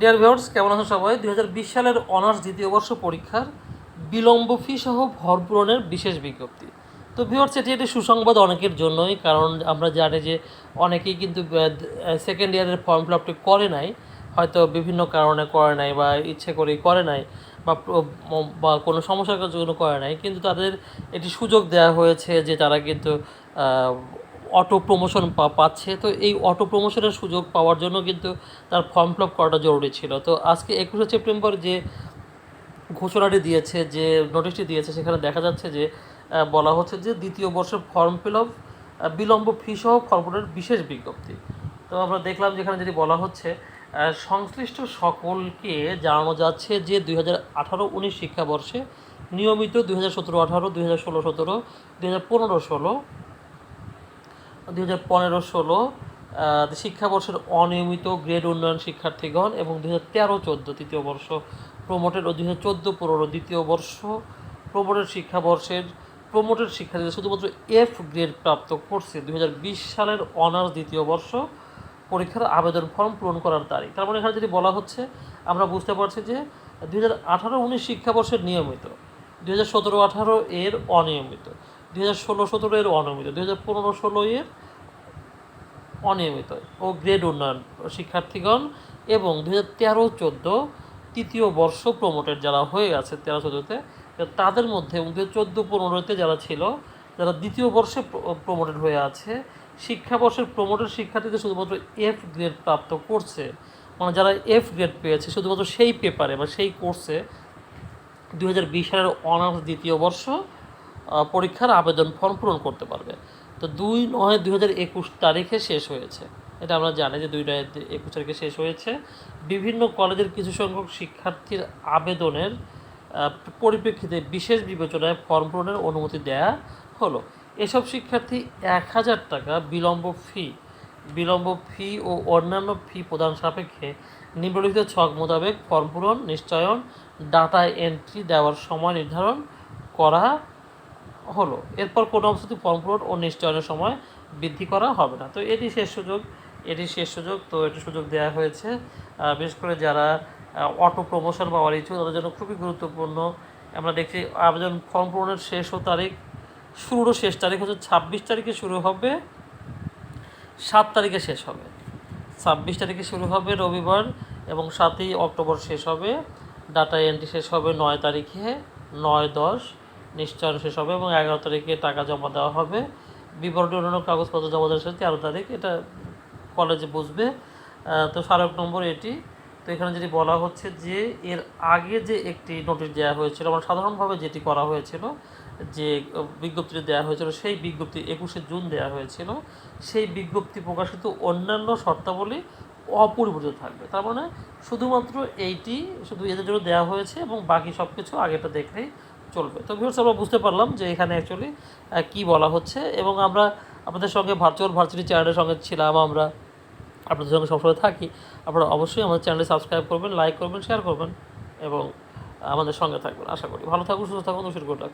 Dear viewers কেমন আছেন সবাই? দু হাজার বিশ সালের অনার্স দ্বিতীয় বর্ষ পরীক্ষার বিলম্ব ফি সহ ভরপূরণের বিশেষ বিজ্ঞপ্তি। তো ভিউয়ার্স এটি একটি সুসংবাদ অনেকের জন্যই, কারণ আমরা জানি যে অনেকেই কিন্তু সেকেন্ড ইয়ারের ফর্ম ফিল আপটি করে নাই, হয়তো বিভিন্ন কারণে করে নাই বা ইচ্ছে করেই করে নাই বা বা কোনো সমস্যার জন্য করে নাই, কিন্তু তাদের এটি সুযোগ দেওয়া হয়েছে যে তারা কিন্তু অটো প্রমোশন পাচ্ছে। তো এই অটো প্রমোশনের সুযোগ পাওয়ার জন্য কিন্তু তার ফর্ম ফিল আপ করাটা জরুরি ছিল। তো আজকে একুশে সেপ্টেম্বর যে ঘোষণাটি দিয়েছে, যে নোটিশটি দিয়েছে, সেখানে দেখা যাচ্ছে যে বলা হচ্ছে যে দ্বিতীয় বর্ষের ফর্ম ফিল আপ বিলম্ব ফি সহ কর্পোরেট বিশেষ বিজ্ঞপ্তি। তো আমরা দেখলাম যেখানে যদি বলা হচ্ছে সংশ্লিষ্ট সকলকে জানানো যাচ্ছে যে দুই হাজার আঠারো উনিশ শিক্ষাবর্ষে নিয়মিত দুই হাজার সতেরো আঠারো, দুই হাজার ষোলো সতেরো, দুই হাজার পনেরো ষোলো দুই হাজার পনেরো, ষোলো শিক্ষাবর্ষের অনিয়মিত গ্রেড উন্নয়ন শিক্ষার্থীগণ এবং দুই হাজার তেরো, চোদ্দ, তৃতীয় বর্ষ প্রমোটেড, ও দুই হাজার চোদ্দ, পনেরো, দ্বিতীয় বর্ষ প্রমোটেড শিক্ষাবর্ষের, প্রমোটেড শিক্ষার্থীদের শুধুমাত্র এফ গ্রেড প্রাপ্ত কোর্সে দুই সালের অনার্স দ্বিতীয় বর্ষ পরীক্ষার আবেদন ফর্ম পূরণ করার তারিখ। তার মানে এখানে যদি বলা হচ্ছে, আমরা বুঝতে পারছি যে দুই হাজার আঠারো, উনিশ শিক্ষাবর্ষের নিয়মিত, দুই হাজার সতেরো, আঠারো এর অনিয়মিত, দুই হাজার ষোলো, সতেরো এর অনিয়মিত, দুই হাজার পনেরো, ষোলো এর অনিয়মিত ও গ্রেড উন্নয়ন শিক্ষার্থীগণ এবং দু হাজার তেরো চোদ্দ তৃতীয় বর্ষ প্রমোটেড যারা হয়ে আছে তেরো চোদ্দোতে তাদের মধ্যে এবং দু হাজার চোদ্দ পনেরোতে যারা ছিল, যারা দ্বিতীয় বর্ষে প্রমোটেড হয়ে আছে, শিক্ষাবর্ষের প্রমোটেড শিক্ষার্থীদের শুধুমাত্র এফ গ্রেড প্রাপ্ত করছে মানে যারা এফ গ্রেড পেয়েছে, শুধুমাত্র সেই পেপারে বা সেই কোর্সে দু হাজার বিশ সালের অনার্স দ্বিতীয় বর্ষ পরীক্ষার আবেদন ফর্ম পূরণ করতে পারবে। তো দুই নয় দুই হাজার একুশ তারিখে শেষ হয়েছে। এটা আমরা জানি যে দুই নয় একুশ তারিখে শেষ হয়েছে। বিভিন্ন কলেজের কিছু সংখ্যক শিক্ষার্থীর আবেদনের পরিপ্রেক্ষিতে বিশেষ বিবেচনায় ফর্ম পূরণের অনুমতি দেয়া হলো। এসব শিক্ষার্থী এক হাজার টাকা বিলম্ব ফি বিলম্ব ফি ও অন্যান্য ফি প্রদান সাপেক্ষে নিম্নলিখিত ছক মোতাবেক ফর্ম পূরণ, নিশ্চয়ন ডাটা এন্ট্রি দেওয়ার সময় নির্ধারণ করা হলো। এরপর কোনো অবস্থাতে ফর্ম পূরণ ও নিশ্চয়নের সময় বৃদ্ধি করা হবে না। তো এটি শেষ সুযোগ, এটি শেষ সুযোগ। তো এটি সুযোগ দেওয়া হয়েছে বিশেষ করে যারা অটো প্রমোশন পাওয়ার ইচ্ছুক, তাদের জন্য খুবই গুরুত্বপূর্ণ। আমরা দেখছি আবেদন ফর্ম পূরণের শেষও তারিখ শুরুরও শেষ তারিখ হচ্ছে ছাব্বিশ তারিখে শুরু হবে, সাত তারিখে শেষ হবে। ছাব্বিশ তারিখে শুরু হবে রবিবার এবং সাতই অক্টোবর শেষ হবে। ডাটা এন্ট্রি শেষ হবে নয় তারিখে, নয় দশ। নিশ্চয়ন শেষ হবে এবং এগারো তারিখে টাকা জমা দেওয়া হবে। বিবরণী অন্যান্য কাগজপত্র জমা দেওয়ার সাথে তেরো তারিখ এটা কলেজে বুঝবে। তো স্মারক নম্বর এটি। তো এখানে যেটি বলা হচ্ছে যে এর আগে যে একটি নোটিশ দেওয়া হয়েছিল মানে সাধারণভাবে যেটি করা হয়েছিল, যে বিজ্ঞপ্তিটি দেওয়া হয়েছিল, সেই বিজ্ঞপ্তি একুশে জুন দেওয়া হয়েছিল, সেই বিজ্ঞপ্তি প্রকাশিত অন্যান্য শর্তাবলী অপরিবর্তিত থাকবে। তার মানে শুধুমাত্র এইটি শুধু এদের জন্য দেওয়া হয়েছে এবং বাকি সব কিছু আগেটা দেখলেই চলবে। তো ভিউর্স আমরা বুঝতে পারলাম যে এখানে অ্যাকচুয়ালি কি বলা হচ্ছে এবং আমরা আপনাদের সঙ্গে ভার্চুয়াল ভার্চুয়ালি চ্যানেলের সঙ্গে ছিলাম আমরা। আপনাদের সঙ্গে সবসময় থাকি। আপনারা অবশ্যই আমাদের চ্যানেলে সাবস্ক্রাইব করবেন লাইক করবেন শেয়ার করবেন এবং আমাদের সঙ্গে থাকবেন। আশা করি। ভালো থাকুন, সুস্থ থাকুন দুশোর গোটাক